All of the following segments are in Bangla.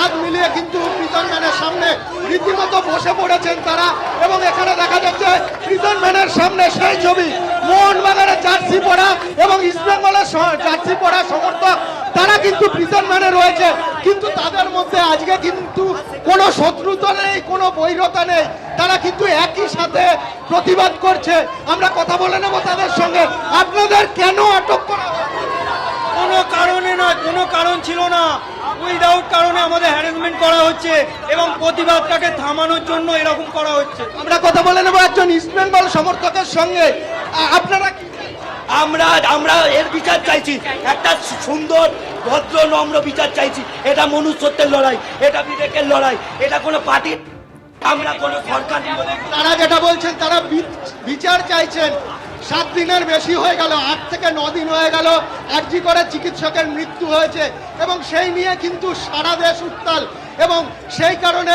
কাঁধ মিলিয়ে কিন্তু প্রিজন ম্যানের সামনে রীতিমতো বসে পড়েছেন তারা। এবং এখানে দেখা যাচ্ছে প্রিজন ম্যানের সামনে সেই ছবি, মোহনবাগানের জার্সি পরা এবং ইস্টবেঙ্গলের জার্সি পরা সমর্থক। তারা কিন্তু প্রিজন ম্যানে রয়েছে, কিন্তু তাদের মধ্যে আজকে কিন্তু কোনো শত্রুতা নেই, কোনো বৈরতা নেই। তারা কিন্তু একই সাথে প্রতিবাদ করছে। আমরা কথা বলে নেব তাদের সঙ্গে। আপনাদের কেন আটক করা হলো? কোনো কারণে নয় কোনো কারণ ছিল না। উইদাউট কারণে আমাদের হ্যারাসমেন্ট করা হচ্ছে এবং প্রতিবাদটাকে থামানোর জন্য এরকম করা হচ্ছে। আমরা কথা বলে নেব একজন ইস্টবেঙ্গল সমর্থকের সঙ্গে। আপনারা আমরা আমরা এর বিচার চাইছি। একটা সুন্দর ভদ্র নম্র বিচার চাইছি। এটা মনুষ্যত্বের লড়াই এটা বিবেকের লড়াই এটা কোনো পার্টির আমরা কোনো সরকার তারা যেটা বলছেন তারা বিচার চাইছেন। সাত দিনের বেশি হয়ে গেল, আট থেকে ন দিন হয়ে গেল, আরজি করে চিকিৎসকের মৃত্যু হয়েছে। এবং সেই নিয়ে কিন্তু সারা দেশ উত্তাল। এবং সেই কারণে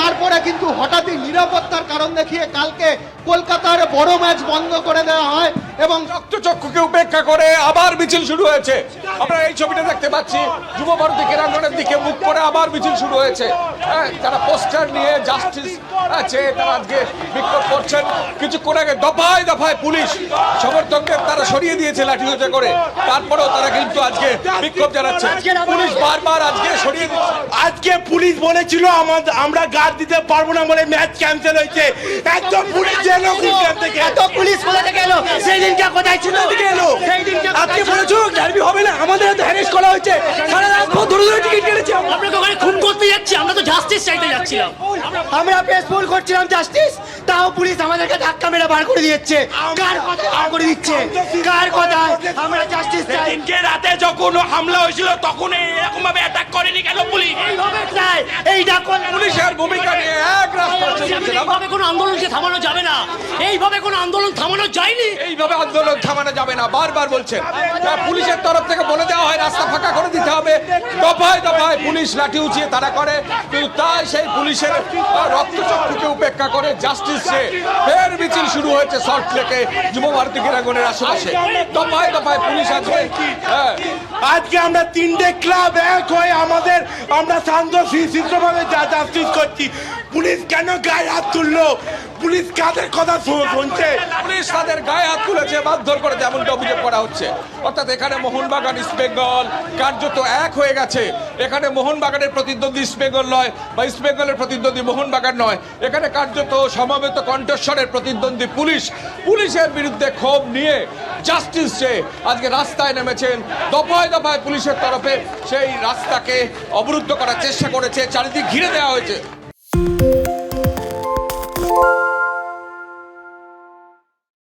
তারপরে কিন্তু হঠাৎই নিরাপত্তার কারণ দেখিয়ে কালকে কলকাতার বড় ম্যাচ বন্ধ করে দেওয়া হয় এবং রক্তচক্ষুকে উপেক্ষা করে আবার মিছিল শুরু হয়েছে। আমরা এই ছবিটা দেখতে পাচ্ছি। যুব ভারতী ক্রীড়াঙ্গনের দিকে মুখ করে আবার মিছিল শুরু হয়েছে। হ্যাঁ, তারা পোস্টার নিয়ে জাস্টিস আছে তারা আজকে বিক্ষোভ করছেন। কিছুক্ষণ আগে দফায় দফায় পুলিশ সমর্থকদের তারা সরিয়ে দিয়েছে লাঠিতে করে। তারপরেও তারা কিন্তু আজকে বিক্ষোভ জানাচ্ছে। পুলিশ বারবার আজকে সরিয়ে দিচ্ছে। আজকে পুলিশ বলেছিল আমাদের আমরা গার্ড দিতে পারব না বলে ম্যাচ ক্যান্সেল হয়েছে। একদম পুলিশ গেল থেকে। এত পুলিশ কোথা থেকে এলো? সেই দিনকে কোথায় ছিল? এলো। সেই দিনকে আজকে বলেছ ডার্বি হবে না আমাদের হাতে হ্যারেস করা হয়েছে। সারা রাত ভর ধরে ধরে টিকিট কেটেছি আমরা। তো ওখানে খুন করতে যাচ্ছি আমরা তো জাস্টিস চাইতে যাচ্ছিলাম। আমরা পেসফুল করছিলাম জাস্টিস তাও পুলিশ আমাদেরকে ধাক্কা মেরে বার করে দিচ্ছে কার কথা বার করে দিচ্ছে? কার কথা আমরা জাস্টিস চাই? দিনকে রাতে যখন হামলা হয়েছিল তখন এরকম ভাবে অ্যাটাক করেনি কেন পুলিশ? এইভাবে চাই। এইটা কোন পুলিশের ভূমিকা নিয়ে এক রাস্তা চলছিলাম এইভাবে কোনো আন্দোলনকে থামানো যাবে না। এইভাবে কোনো আন্দোলন থামানো যায়নি? এইভাবে আন্দোলন থামানো যাবে না। বারবার বলছেন পুলিশের তরফ থেকে বলে দেওয়া হয় রাস্তা ফাঁকা করে দিতে হবে। দফায় দফায় পুলিশ লাঠি উঁচিয়ে তারা করে কিন্তু তাই সেই পুলিশের রক্তচক্ষুকে উপেক্ষা করে জাস্টিস সে ফের মিছিল শুরু হয়েছে সল্ট লেকে যুব ভারতী ক্রীড়াঙ্গনের আশেপাশে। দফায় দফায় পুলিশ আছে হ্যাঁ। আজকে আমরা তিনটে ক্লাব এক হয়ে আমাদের আমরা শান্ত শিষ্টভাবে যা জাস্টিস করছি। পুলিশ কেন গায়ে হাত তুললো? পুলিশ কাদের কথা শুনছে? পুলিশ তাদের গায়ে হাত তুলেছে মারধর করে যেমনটা অভিযোগ করা হচ্ছে। অর্থাৎ এখানে মোহনবাগান ইস্ট বেঙ্গল কার্যত এক হয়ে গেছে। এখানে মোহনবাগানের প্রতিদ্বন্দ্বী ইস্ট বেঙ্গল নয় বা ইস্ট বেঙ্গলের প্রতিদ্বন্দ্বী মোহনবাগান নয়। এখানে কার্যত সমবেত কণ্ঠস্বরের প্রতিদ্বন্দ্বী পুলিশ। পুলিশের বিরুদ্ধে ক্ষোভ নিয়ে জাস্টিস চেয়ে আজকে রাস্তায় নেমেছেন দফায় দফায় পুলিশের তরফে সেই রাস্তাকে অবরুদ্ধ করার চেষ্টা করেছে চারিদিক ঘিরে দেওয়া হয়েছে।